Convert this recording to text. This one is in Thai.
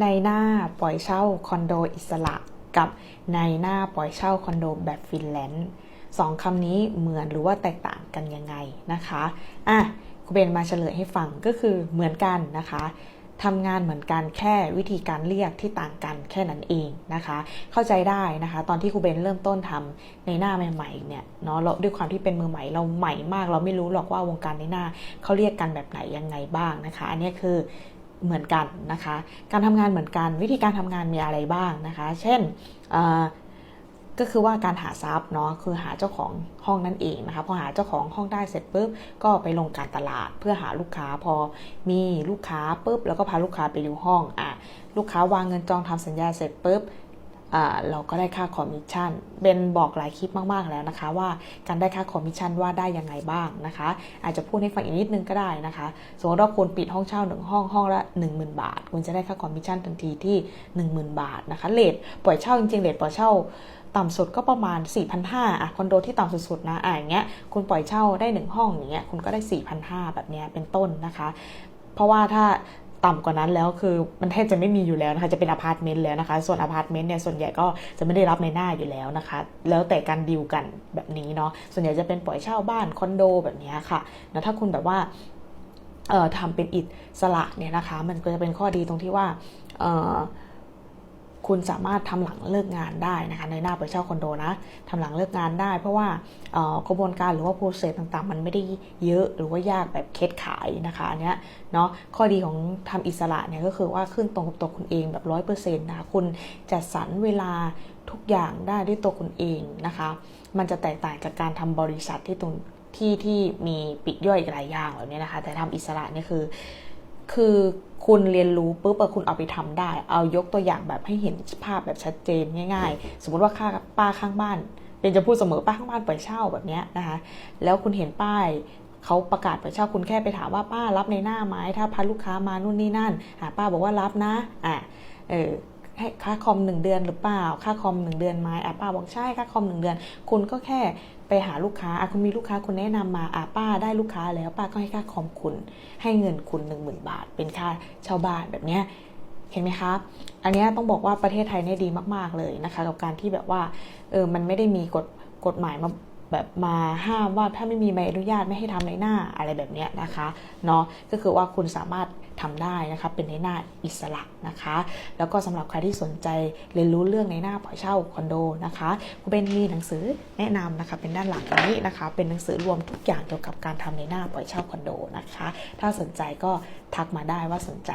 ในหน้าปล่อยเช่าคอนโดอิสระกับในหน้าปล่อยเช่าคอนโดแบบฟินแลนด์สองคำนี้เหมือนหรือว่าแตกต่างกันยังไงนะคะอะคุณเบนมาเฉลยให้ฟังก็คือเหมือนกันนะคะทำงานเหมือนกันแค่วิธีการเรียกที่ต่างกันแค่นั้นเองนะคะ เข้าใจได้นะคะ ตอนที่ครูเบนเริ่มต้นทำในหน้าใหม่ๆเนี่ยเนาะเราด้วยความที่เป็นมือใหม่เราใหม่มาก เราไม่รู้หรอกว่าวงการในหน้าเขาเรียกกันแบบไหนยังไงบ้างนะคะ อันนี้คือ เหมือนกันนะคะ การทำงานเหมือนกันวิธีการทำงานมีอะไรบ้างนะคะ เช่นก็คือว่าการหาทรัพย์เนาะคือหาเจ้าของห้องนั่นเองนะคะพอหาเจ้าของห้องได้เสร็จปุ๊บก็ไปลงการตลาดเพื่อหาลูกค้าพอมีลูกค้าปุ๊บแล้วก็พาลูกค้าไปดูห้องอะลูกค้าวางเงินจองทำสัญญาเสร็จปุ๊บ เราก็ได้ค่าคอมมิชชั่นเบนบอกหลายคลิปมากๆแล้วนะคะ ว่าการได้ค่าคอมมิชชั่นว่าได้ยังไงบ้างนะคะ อาจจะพูดให้ฟังอีกนิดนึงก็ได้นะคะสมมติว่าคุณปิดห้องเช่าหนึ่งห้องห้องละ10,000 บาท คุณจะได้ค่าคอมมิชชั่นทันทีที่ 10,000 บาทนะคะเลทปล่อยเช่าจริงๆเลทปล่อยเช่าต่ำสุดก็ประมาณ 4,500อะคอนโดที่ต่ำสุดๆนะอะอย่างเงี้ยคุณปล่อยเช่าได้ 1 ห้องอย่างเงี้ยคุณก็ได้ 4,500แบบเนี้ยเป็นต้นนะคะ เพราะว่าถ้า ต่ำกว่านั้นแล้วคือมันแทบจะไม่มีอยู่แล้วนะคะจะเป็นอพาร์ตเมนต์แล้วนะคะ ส่วนอพาร์ตเมนต์เนี่ยส่วนใหญ่ก็จะไม่ได้รับในหน้าอยู่แล้วนะคะ แล้วแต่การดีลกันแบบนี้เนาะส่วนใหญ่จะเป็นปล่อยเช่าบ้านคอนโดแบบนี้ค่ะแล้วถ้าคุณแบบว่าเอ่อทำเป็นอิสระเนี่ยนะคะ มันก็จะเป็นข้อดีตรงที่ว่าเอ่อ คุณสามารถทำหลังเลิกงานได้นะคะในหน้าไปเช่าคอนโดนะทำหลังเลิกงานได้ เพราะว่ากระบวนการหรือว่าโปรเซสต่างๆ มันไม่ได้เยอะหรือว่ายากแบบเคสขายนะคะอันเนี้ยเนาะข้อดีของทำอิสระเนี่ยก็คือว่าขึ้นตรงกับตัวคุณเองแบบร้อยเปอร์เซ็นต์นะคะคุณจัดสรรเวลาทุกอย่างได้ด้วยตัวคุณเองนะคะ มันจะแตกต่างจากการทำบริษัทที่ตรงที่ที่มีปิดย่อยอีกหลายอย่างแบบนี้นะคะ แต่ทำอิสระเนี่ยคือ คือคุณเรียนรู้ปุ๊บคุณเอาไปทำได้ เอายกตัวอย่างแบบให้เห็นภาพแบบชัดเจนง่าย ๆ สมมติว่าค่าป้าข้างบ้าน เป็นจะพูดเสมอป้าข้างบ้านปล่อยเช่าแบบเนี้ยนะคะ แล้วคุณเห็นป้ายเขาประกาศปล่อยเช่าคุณแค่ไปถามว่าป้ารับในหน้าไหมถ้าพาลูกค้ามานู่นนี่นั่นอ่าป้าบอกว่ารับนะอะเออ ค่าคอมหนึ่งเดือนหรือเปล่า ค่าคอมหนึ่งเดือนไหมอะป้าบอกใช่ค่าคอมหนึ่งเดือน คุณก็แค่ไปหาลูกค้าอะคุณมีลูกค้าคุณแนะนำมาอะป้าได้ลูกค้าแล้วป้าก็ให้ค่าคอมคุณ ให้เงินคุณหนึ่งหมื่นบาท เป็นค่าเช่าบ้านแบบเนี้ยเห็นไหมคะ อันเนี้ยต้องบอกว่าประเทศไทยเนี่ยดีมาก ๆ เลยนะคะ กับการที่แบบว่าเออมันไม่ได้มีกฎกฎหมายมา แบบมาห้ามว่าถ้าไม่มีใบอนุญาตไม่ให้ทำในหน้าอะไรแบบเนี้ยนะคะเนาะก็คือว่าคุณสามารถทำได้นะคะเป็นในหน้าอิสระนะคะ แล้วก็สำหรับใครที่สนใจเรียนรู้เรื่องในหน้าปล่อยเช่าคอนโดนะคะคุณเบนมีหนังสือแนะนำนะคะเป็นด้านหลังนี้นะคะ เป็นหนังสือรวมทุกอย่างเกี่ยวกับการทำในหน้าปล่อยเช่าคอนโดนะคะ ถ้าสนใจก็ทักมาได้ว่าสนใจ